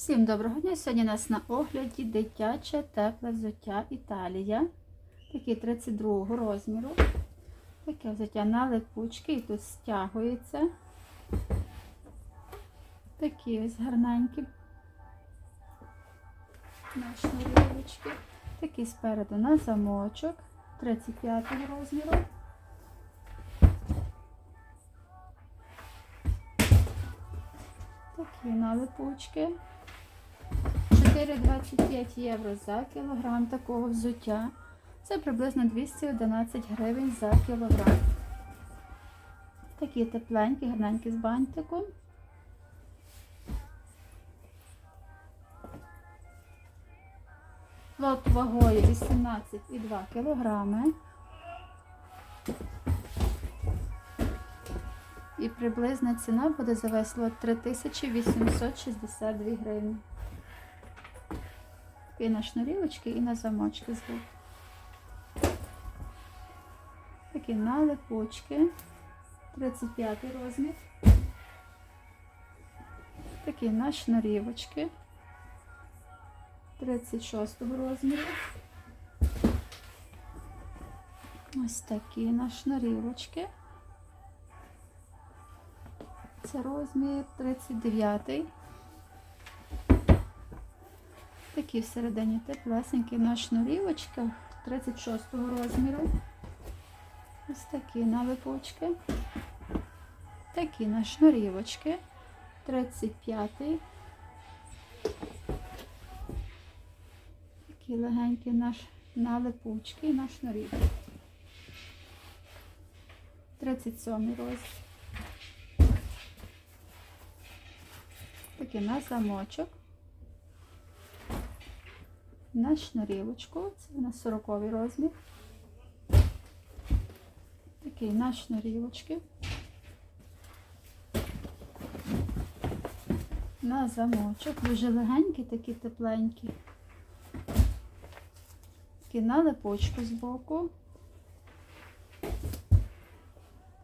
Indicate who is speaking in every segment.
Speaker 1: Всім доброго дня! Сьогодні у нас на огляді дитяче тепле взуття Італія. Такі 32 розміру. Таке взуття на липучки і тут стягується. Такі ось гарненькі. На шнурівочки. Такі спереду на замочок 35 розміру. Такі на липучки. 4,25 євро за кілограм такого взуття. Це приблизно 211 гривень за кілограм. Такі тепленькі, гарненькі з бантиком. Лот вагою 18,2 кілограми. І приблизна ціна буде за весь лот 3862 гривні. І на шнурівочки, і на замочки звук. Такі на липучки. 35 розмір. Такі на шнурівочки. 36 розміру. Ось такі на шнурівочки. Це розмір 39. Такі всередині теплесенькі на шнурівочках 36 розміру. Ось такі на липучки. Такі на шнурівочки 35. Такі легенькі на, на липучки і на шнурівки. 37 розмір. Такі на замочок. На шнурівочку. Це у нас 40 розмір. Такий на шнурівочки. На замочок. Дуже легенькі, такі тепленькі. Такі на липочку збоку.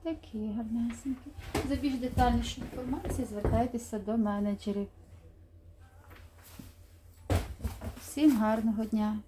Speaker 1: Такі гарнесенькі. За більш детальнішу інформацію звертайтеся до менеджерів. Всім гарного дня!